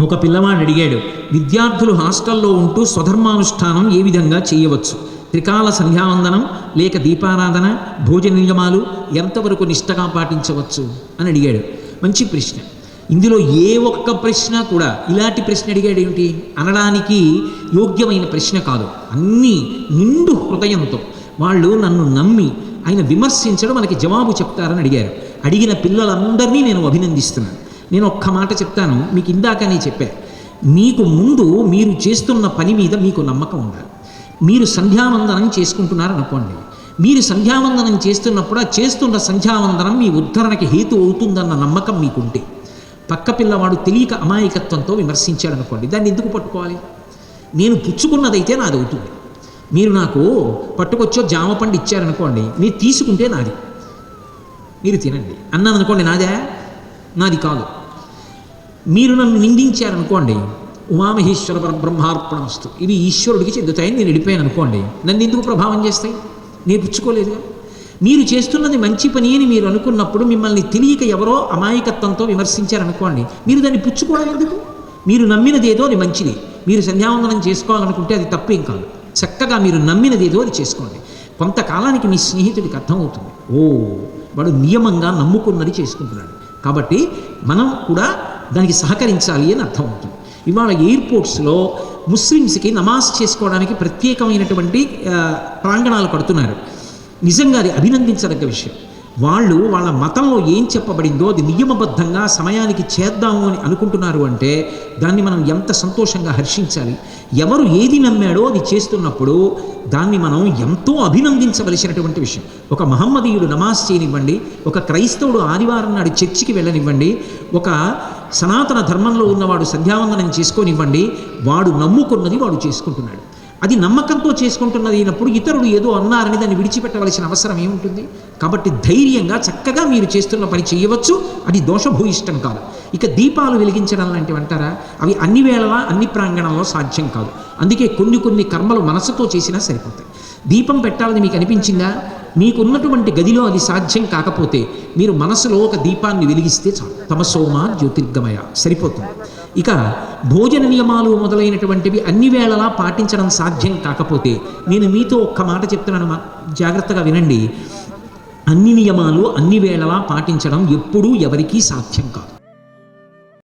ఒక పిల్లవాడు అడిగాడు విద్యార్థులు హాస్టల్లో ఉంటూ స్వధర్మానుష్ఠానం ఏ విధంగా చేయవచ్చు? త్రికాల సంధ్యావందనం లేక దీపారాధన భోజన నియమాలు ఎంతవరకు నిష్టగా పాటించవచ్చు? అని అడిగాడు. మంచి ప్రశ్న. ఇందులో ఏ ఒక్క ప్రశ్న కూడా ఇలాంటి ప్రశ్న అడిగాడు ఏమిటి అనడానికి యోగ్యమైన ప్రశ్న కాదు. అన్నీ నిండు హృదయంతో వాళ్ళు నన్ను నమ్మి ఆయన విమర్శించడం మనకి జవాబు చెప్తారని అడిగారు. అడిగిన పిల్లలందరినీ నేను అభినందిస్తున్నాను. నేను ఒక్క మాట చెప్తాను మీకు ఇందాకనే చెప్పా. మీకు ముందు మీరు చేస్తున్న పని మీద మీకు నమ్మకం ఉండాలి. మీరు సంధ్యావందనం చేసుకుంటున్నారు అనుకోండి. మీరు సంధ్యావందనం చేస్తున్నప్పుడు ఆ చేస్తున్న సంధ్యావందనం మీ ఉద్ధరణకి హేతు అవుతుందన్న నమ్మకం మీకుంటే. పక్క పిల్లవాడు తెలియక అమాయకత్వంతో విమర్శించాడు అనుకోండి దాన్ని ఎందుకు పట్టుకోవాలి? నేను పుచ్చుకున్నదైతే నాది అవుతుంది. మీరు నాకు పట్టుకొచ్చో జామ పండు ఇచ్చారనుకోండి మీరు తీసుకుంటే నాది. మీరు తినండి. అన్నాను అనుకోండి నాదే? నాది కాదు. మీరు నన్ను నిందించారనుకోండి ఉమామహేశ్వర బ్రహ్మార్పణమస్తు. ఇవి ఈశ్వరుడికి చెందుతాయని నేను వెళ్ళిపోయాను అనుకోండి నన్ను ఎందుకు ప్రభావం చేస్తాయి? నేను పుచ్చుకోలేదుగా? మీరు చేస్తున్నది మంచి పని అని మీరు అనుకున్నప్పుడు మిమ్మల్ని తెలియక ఎవరో అమాయకత్వంతో విమర్శించారనుకోండి మీరు దాన్ని పుచ్చుకోవడం ఎందుకు? మీరు నమ్మినది ఏదో అది మంచిది. మీరు సంధ్యావందనం చేసుకోవాలనుకుంటే అది తప్పేం కాదు. చక్కగా మీరు నమ్మినది ఏదో అది చేసుకోండి. కొంతకాలానికి మీ స్నేహితుడికి అర్థమవుతుంది. ఓ వాడు నియమంగా నమ్ముకున్నది చేసుకుంటున్నాడు. కాబట్టి మనం కూడా దానికి సహకరించాలి అని అర్థమవుతుంది ఇవాళ ఎయిర్పోర్ట్స్లో ముస్లిమ్స్కి నమాజ్ చేసుకోవడానికి ప్రత్యేకమైనటువంటి ప్రాంగణాలు కడుతున్నారు. నిజంగా అది అభినందించదగ్గ విషయం. వాళ్ళు వాళ్ళ మతంలో ఏం చెప్పబడిందో అది నియమబద్ధంగా సమయానికి చేద్దాము అని అనుకుంటున్నారు అంటే దాన్ని మనం ఎంత సంతోషంగా హర్షించాలి? ఎవరు ఏది నమ్మాడో అది చేస్తున్నప్పుడు దాన్ని మనం ఎంతో అభినందించవలసినటువంటి విషయం. ఒక మహమ్మదీయుడు నమాజ్ చేయనివ్వండి ఒక క్రైస్తవుడు ఆదివారం నాడు చర్చికి వెళ్ళనివ్వండి ఒక సనాతన ధర్మంలో ఉన్నవాడు సంధ్యావందనం చేసుకోనివ్వండి వాడు నమ్ముకున్నది వాడు చేసుకుంటున్నాడు. అది నమ్మకంతో చేసుకుంటున్నది అయినప్పుడు ఇతరులు ఏదో అన్నారని దాన్ని విడిచిపెట్టవలసిన అవసరం ఏముంటుంది? కాబట్టి ధైర్యంగా చక్కగా మీరు చేస్తున్న పని చేయవచ్చు అది దోషభూయిష్టం కాదు. ఇక దీపాలు వెలిగించడం లాంటివి అంటారా? అవి అన్ని వేళలా అన్ని ప్రాంగణంలో సాధ్యం కాదు. అందుకే కొన్ని కొన్ని కర్మలు మనసుతో చేసినా సరిపోతాయి. దీపం పెట్టాలని మీకు అనిపించిందా? మీకున్నటువంటి గదిలో అది సాధ్యం కాకపోతే మీరు మనసులో ఒక దీపాన్ని వెలిగిస్తే చాలు. తమసోమ జ్యోతిర్గమయ. సరిపోతుంది. ఇక భోజన నియమాలు మొదలైనటువంటివి అన్ని వేళలా పాటించడం సాధ్యం కాకపోతే నేను మీతో ఒక్క మాట చెప్తున్నాను జాగ్రత్తగా వినండి. అన్ని నియమాలు అన్ని వేళలా పాటించడం ఎప్పుడూ ఎవరికీ సాధ్యం కాదు.